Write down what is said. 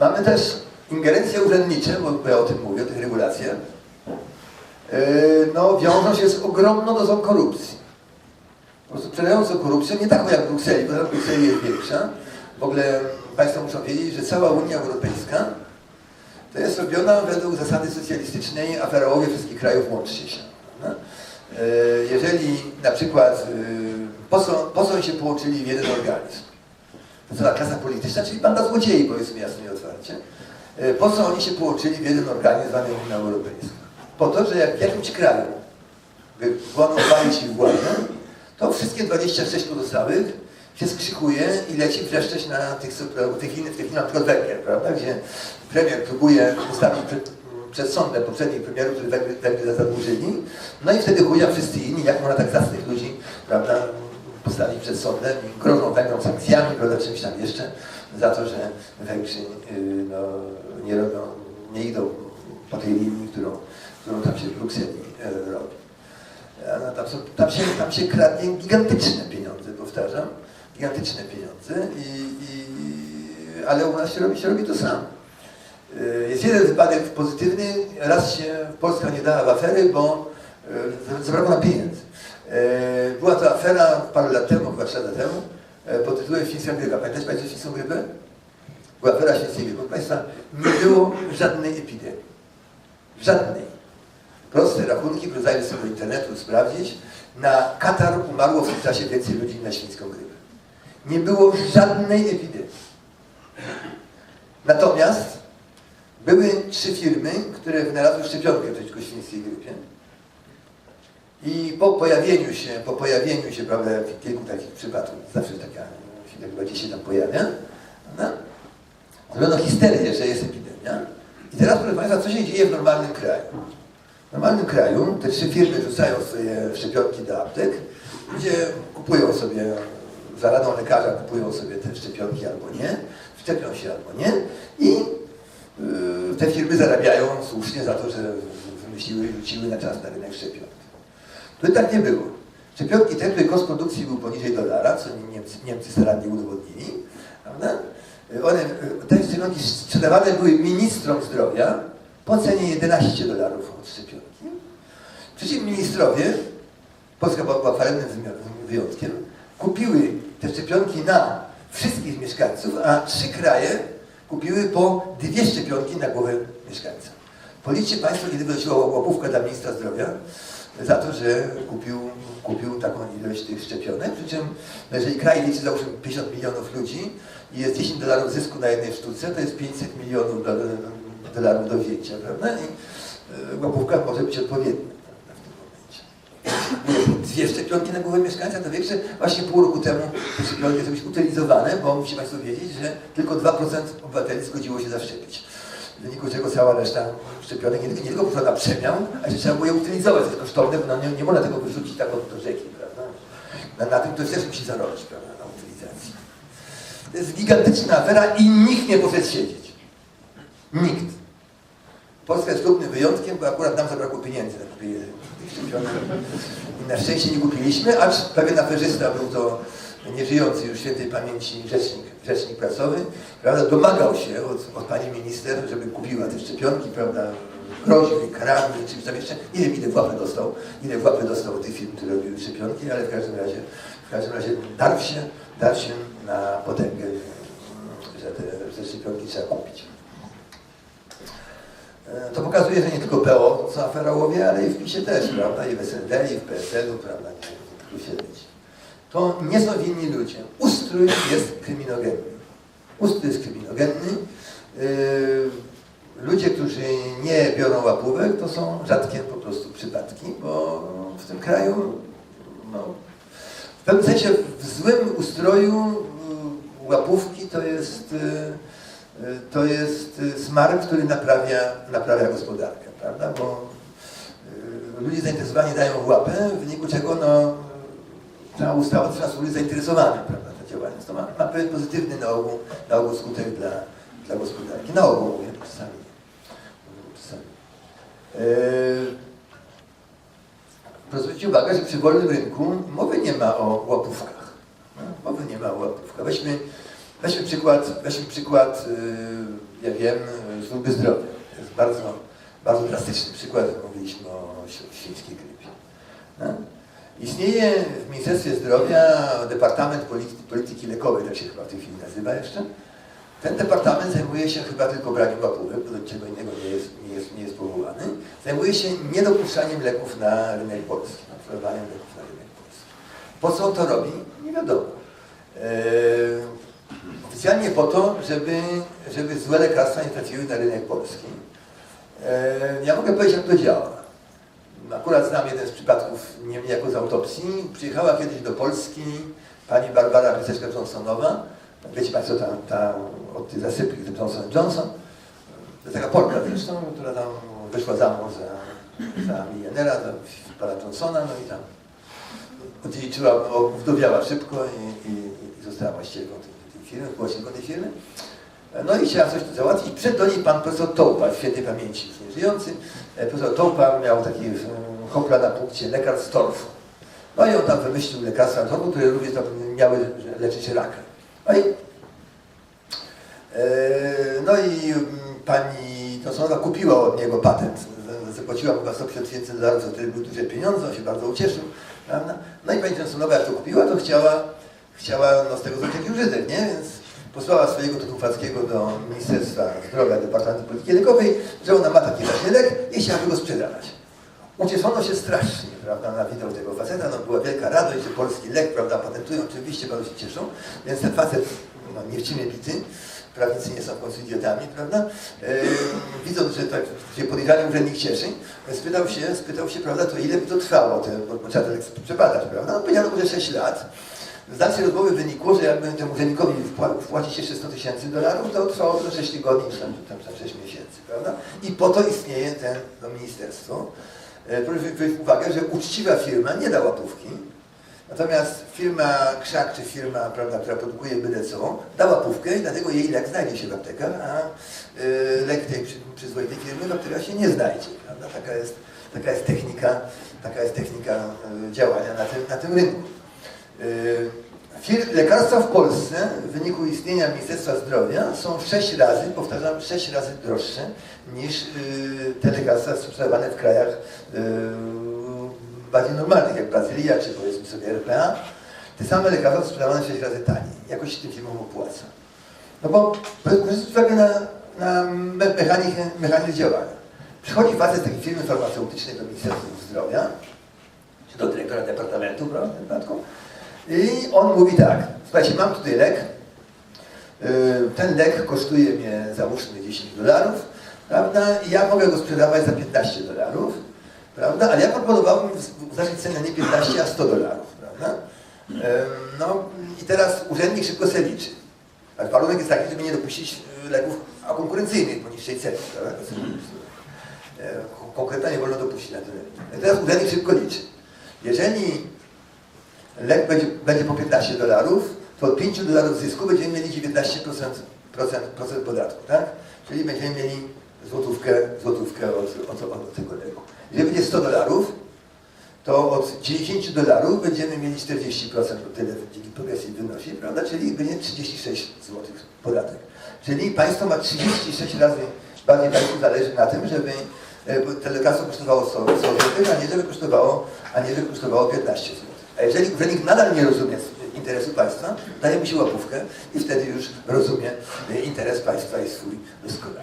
Mamy też ingerencje urzędnicze, bo ja o tym mówię, o tych regulacjach. Yy, No, wiążą się z ogromną dozą korupcji. Po prostu przerażającą korupcją, nie taką jak w Brukseli, bo w Brukseli jest większa. W ogóle Państwo muszą wiedzieć, że cała Unia Europejska to jest robiona według zasady socjalistycznej, aferałowie wszystkich krajów łączcie się. E, Jeżeli na przykład po co, po co się połączyli w jeden organizm? Cała klasa polityczna, czyli banda złodziei, powiedzmy jasno i otwarcie. E, Po co oni się połączyli w jeden organizm zwany Unia Europejska? Po to, że jak w jakimś kraju wchłoną pamięć i władzę, to wszystkie 26 pozostałych się skrzykuje i leci wrzeszczeć na tych, tych innych, tych na Węgier, prawda, gdzie premier próbuje ustawić przed, przed sądem poprzednich premierów, którzy Węgry, zadłużyli, no i wtedy chuja wszyscy inni, jak można tak zacnych ludzi, prawda, postawić przed sądem i grożą Węgrom sankcjami, prawda, czymś tam jeszcze, za to, że Węgrzy yy, no, nie robią, nie idą po tej linii, którą, którą tam się w Brukseli e, robi. No, tam, są, tam, się, tam się kradnie gigantyczne pieniądze, powtarzam, gigantyczne pieniądze, i, i, ale u nas się robi, się robi to samo. Y, Jest jeden wypadek pozytywny, raz się Polska nie dała w afery, bo y, zabrakło nam pieniędzy. Y, Była to afera parę lat temu, chyba trzy lata temu, y, pod tytułem Świństwa Grypa. Pamiętacie Państwo Świństwą Grypę? Była afera Świństwa Grypy. Proszę Państwa, nie było żadnej epidemii. Żadnej proste rachunki, zajmę sobie internetu sprawdzić, na Katar umarło w tym czasie więcej ludzi na świńską grypę. Nie było żadnej epidemii. Natomiast były trzy firmy, które wynalazły szczepionkę przeciwko świńskiej grypie. I po pojawieniu się, po pojawieniu się, prawda, kilku takich przypadków, zawsze taka chwila się tam pojawia? Zrobiono histerię, że jest epidemia. I teraz, proszę Państwa, co się dzieje w normalnym kraju? W normalnym kraju te trzy firmy rzucają swoje szczepionki do aptek, gdzie kupują sobie, za radą lekarza kupują sobie te szczepionki albo nie, szczepią się albo nie i yy, te firmy zarabiają słusznie za to, że wymyśliły i rzuciły na czas na rynek szczepionki. To tak nie było. Szczepionki te, których koszt produkcji był poniżej dolara, co Niemcy, Niemcy starannie udowodnili, prawda? One, te szczepionki sprzedawane były ministrom zdrowia po cenie 11 dolarów od szczepionki. Przy czym ministrowie, Polska była farennym wyjątkiem, kupiły te szczepionki na wszystkich mieszkańców, a trzy kraje kupiły po dwie szczepionki na głowę mieszkańca. Policzcie Państwo, kiedy wynosiła łapówka dla ministra zdrowia za to, że kupił, kupił taką ilość tych szczepionek. Przy czym, no jeżeli kraj liczy załóżmy 50 milionów ludzi i jest 10 dolarów zysku na jednej sztuce, to jest 500 milionów do, dolarów do wzięcia, prawda? I y, łapówka może być odpowiednia prawda, w tym momencie. Dwie szczepionki na głowę mieszkańca, to większe. Właśnie pół roku temu te szczepionki są utylizowane, bo musicie Państwo wiedzieć, że tylko 2% obywateli zgodziło się zaszczepić. W wyniku czego cała reszta szczepionek nie, nie tylko poszła na przemiał, ale że trzeba było je utylizować. To jest kosztowne, bo no, nie, nie można tego wyrzucić tak od do rzeki, prawda? Na, na tym ktoś też musi zarobić, prawda, na utylizacji. To jest gigantyczna afera i nikt nie poszedł siedzieć. Nikt. Polska jest drobnym wyjątkiem, bo akurat nam zabrakło pieniędzy na kupienie tych szczepionek. I na szczęście nie kupiliśmy, acz pewien aferzysta był to nieżyjący już świętej pamięci rzecznik, rzecznik prasowy, prawda, domagał się od, od pani minister, żeby kupiła te szczepionki, prawda, jej karami, czymś tam jeszcze. Nie wiem, ile w łapy dostał, ile w łapy dostał tych firm, które robiły szczepionki, ale w każdym razie, w każdym razie darł się, darł się na potęgę, że te, te szczepionki trzeba kupić. E, To pokazuje, że nie tylko PO są aferałowie, ale i w PiSie też, prawda? I w SLD, i w PSL-u, prawda? Nie tu siedzieć. To nie są winni ludzie. Ustrój jest kryminogenny. Ustrój jest kryminogenny. Yy, Ludzie, którzy nie biorą łapówek, to są rzadkie po prostu przypadki, bo w tym kraju no, w pewnym sensie w złym ustroju y, łapówki to jest, y, y, to jest smark, który naprawia, naprawia gospodarkę, prawda? Bo ludzie zainteresowani dają łapę, w wyniku czego no, ta ustawa to nas ludzi zainteresowanych, prawda, to działanie. To ma, ma pewien pozytywny na ogół, na ogół skutek dla, dla gospodarki. Na ogół mówię, czasami. Proszę zwrócić uwagę, że przy wolnym rynku mowy nie ma o łapówkach. No, Mowy nie ma o łapówkach. Weźmy Weźmy przykład, weźmy przykład, yy, ja wiem, yy, służby zdrowia. To jest bardzo, bardzo drastyczny przykład, jak mówiliśmy o świ- świńskiej grypie. No? Istnieje w Ministerstwie Zdrowia Departament Polityki, Lekowej, tak się chyba w tej chwili nazywa jeszcze. Ten departament zajmuje się chyba tylko braniem łapówek, bo do niczego innego nie jest, nie jest, nie jest powołany. Zajmuje się niedopuszczaniem leków na rynek polski, oferowaniem leków na rynek polski. Po co on to robi? Nie wiadomo. Eee, oficjalnie po to, żeby, żeby złe lekarstwa nie trafiły na rynek polski. Eee, ja mogę powiedzieć, jak to działa. Akurat znam jeden z przypadków, nie niejako z autopsji. Przyjechała kiedyś do Polski pani Barbara Wyseczka Johnsonowa. Wiecie Państwo, ta, ta od tej zasypki, Johnson Johnson. To jest taka Polka zresztą, która tam wyszła za mąż za, za milionera, za pana Johnsona, no i tam odziedziczyła, wdowiała szybko i, i, i została właścicielką tej, tej firmy, właścicielką tej firmy. No i chciała coś załatwić. Przed do niej pan profesor Tołpa, w świętej pamięci już nie żyjący. E, Profesor Tołpa miał taki mm, hopla na punkcie lekarz z. No i on tam wymyślił lekarstwa torfu, które również tam miały leczyć raka. No i, e, no i mm, pani Johnsonowa kupiła od niego patent. Zapłaciła mu chyba 150 tysięcy dolarów, za które były duże pieniądze, on się bardzo ucieszył. Prawda? No i pani Johnsonowa jak to kupiła, to chciała, chciała no, z tego zrobić jakiś użytek, nie? Więc posłała swojego Totufackiego do Ministerstwa Zdrowia, Departamentu Polityki Lekowej, że ona ma taki właśnie lek i chciałaby go sprzedawać. Ucieszono się strasznie, prawda, na widok tego faceta, no była wielka radość, że polski lek, prawda, patentują, oczywiście bardzo się cieszą, więc ten facet, no niewcimie bity, prawnicy nie są w końcu idiotami, prawda, e, widząc, że tak się podejrzany urzędnik cieszy, spytał się, spytał się, prawda, to ile by to trwało, ten, bo, trzeba ten lek przebadać, prawda, no powiedziano mu, że 6 lat, z dalszej rozmowy wynikło, że jakby temu urzędnikowi wpła- wpłacić jeszcze 100 tysięcy dolarów, to trwało to 6 tygodni, czy tam, tam, tam 6 miesięcy, prawda? I po to istnieje ten to ministerstwo. E, Proszę zwrócić uwagę, że uczciwa firma nie da łapówki, natomiast firma Krzak, czy firma, prawda, która produkuje byle co, da łapówkę i dlatego jej lek znajdzie się w aptekach, a e, lek tej przy, przyzwoitej firmy w aptekach się nie znajdzie, prawda? Taka jest, taka jest technika, taka jest technika e, działania na tym, na tym rynku. Yy, Lekarstwa w Polsce w wyniku istnienia Ministerstwa Zdrowia są w 6 razy, powtarzam, 6 razy droższe niż yy, te lekarstwa sprzedawane w krajach yy, bardziej normalnych, jak Brazylia czy powiedzmy sobie RPA. Te same lekarstwa sprzedawane 6 razy taniej. Jakoś się tym firmom opłaca. No bo zwrócić uwagę na, na me- mechanikę, mechanikę działania. Przychodzi facet z takiej firmy farmaceutycznej do Ministerstwa Zdrowia, czy do dyrektora departamentu, prawda, w tym przypadku. I on mówi tak, słuchajcie, mam tutaj lek, Yy, ten lek kosztuje mnie załóżmy 10 dolarów, prawda, i ja mogę go sprzedawać za 15 dolarów, prawda, ale ja proponowałbym zacząć cenę nie 15, a 100 dolarów, prawda. No i teraz urzędnik szybko se liczy. Ale warunek jest taki, żeby nie dopuścić yy, leków a konkurencyjnych poniższej ceny, prawda. Yy, Konkretnie nie wolno dopuścić na tyle. I teraz urzędnik szybko liczy. Jeżeli lek będzie, będzie po 15 dolarów, to od 5 dolarów zysku będziemy mieli 19% procent, procent podatku, tak? Czyli będziemy mieli złotówkę, złotówkę od, od, od tego leku. Jeżeli będzie 100 dolarów, to od 90 dolarów będziemy mieli 40%, bo tyle progresji wynosi, prawda? Czyli będzie 36 zł podatek. Czyli państwo ma 36 razy bardziej państwu zależy na tym, żeby e, te lekarstwo kosztowało 100 100 zł, a nie żeby kosztowało, a nie żeby kosztowało 15 zł. A jeżeli urzędnik nadal nie rozumie interesu państwa, daje mu się łapówkę i wtedy już rozumie e, interes państwa i swój doskonale.